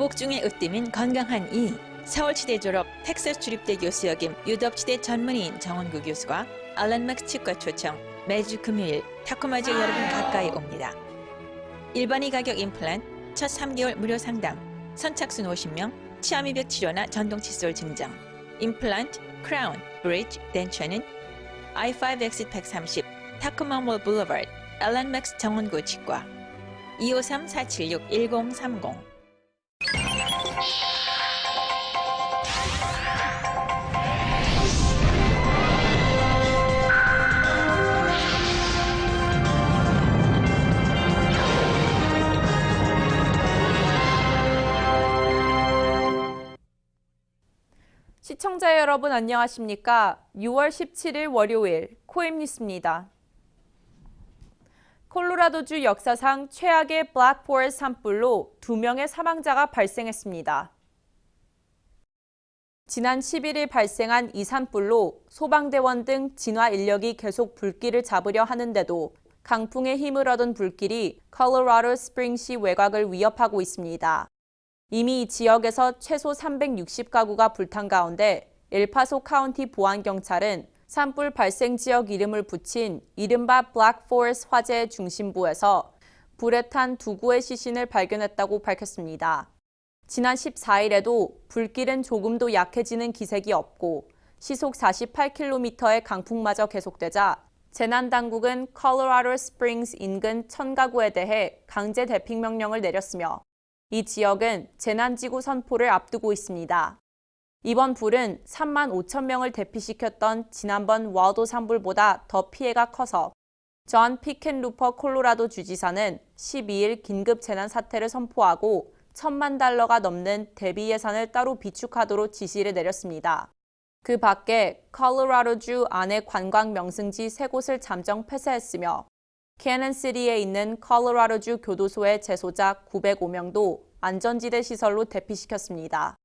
보복 중에 으뜸인 건강한 이 서울치대 졸업 텍사스 주립대 교수 역임 유덕치대 전문의인 정원구 교수가 알란 맥스 치과 초청 매주 금요일 타코마즈 여러분 가까이 옵니다. 일반이 가격 임플란트 첫 3개월 무료 상담 선착순 50명 치아 미백 치료나 전동 칫솔 증정 임플란트 크라운 브릿지 덴처는 i5 엑sit 130 타코마몰 블루버드 알란 맥스 정원구 치과 253-476-1030 시청자 여러분 안녕하십니까? 6월 17일 월요일 코임 뉴스입니다. 콜로라도주 역사상 최악의 블랙포레스 산불로 두 명의 사망자가 발생했습니다. 지난 11일 발생한 이 산불로 소방대원 등 진화 인력이 계속 불길을 잡으려 하는데도 강풍의 힘을 얻은 불길이 컬로라도 스프링시 외곽을 위협하고 있습니다. 이미 이 지역에서 최소 360가구가 불탄 가운데 엘파소 카운티 보안경찰은 산불 발생 지역 이름을 붙인 이른바 블랙 포레스트 화재의 중심부에서 불에 탄 두 구의 시신을 발견했다고 밝혔습니다. 지난 14일에도 불길은 조금도 약해지는 기색이 없고 시속 48km의 강풍마저 계속되자 재난당국은 컬로라도 스프링스 인근 천 가구에 대해 강제 대핑 명령을 내렸으며 이 지역은 재난지구 선포를 앞두고 있습니다. 이번 불은 3만 5천 명을 대피시켰던 지난번 와도 산불보다 더 피해가 커서 존 피켄루퍼 콜로라도 주지사는 12일 긴급 재난 사태를 선포하고 천만 달러가 넘는 대비 예산을 따로 비축하도록 지시를 내렸습니다. 그 밖에 콜로라도주 안의 관광 명승지 세 곳을 잠정 폐쇄했으며 캐넌시리에 있는 콜로라도주 교도소의 재소자 905명도 안전지대 시설로 대피시켰습니다.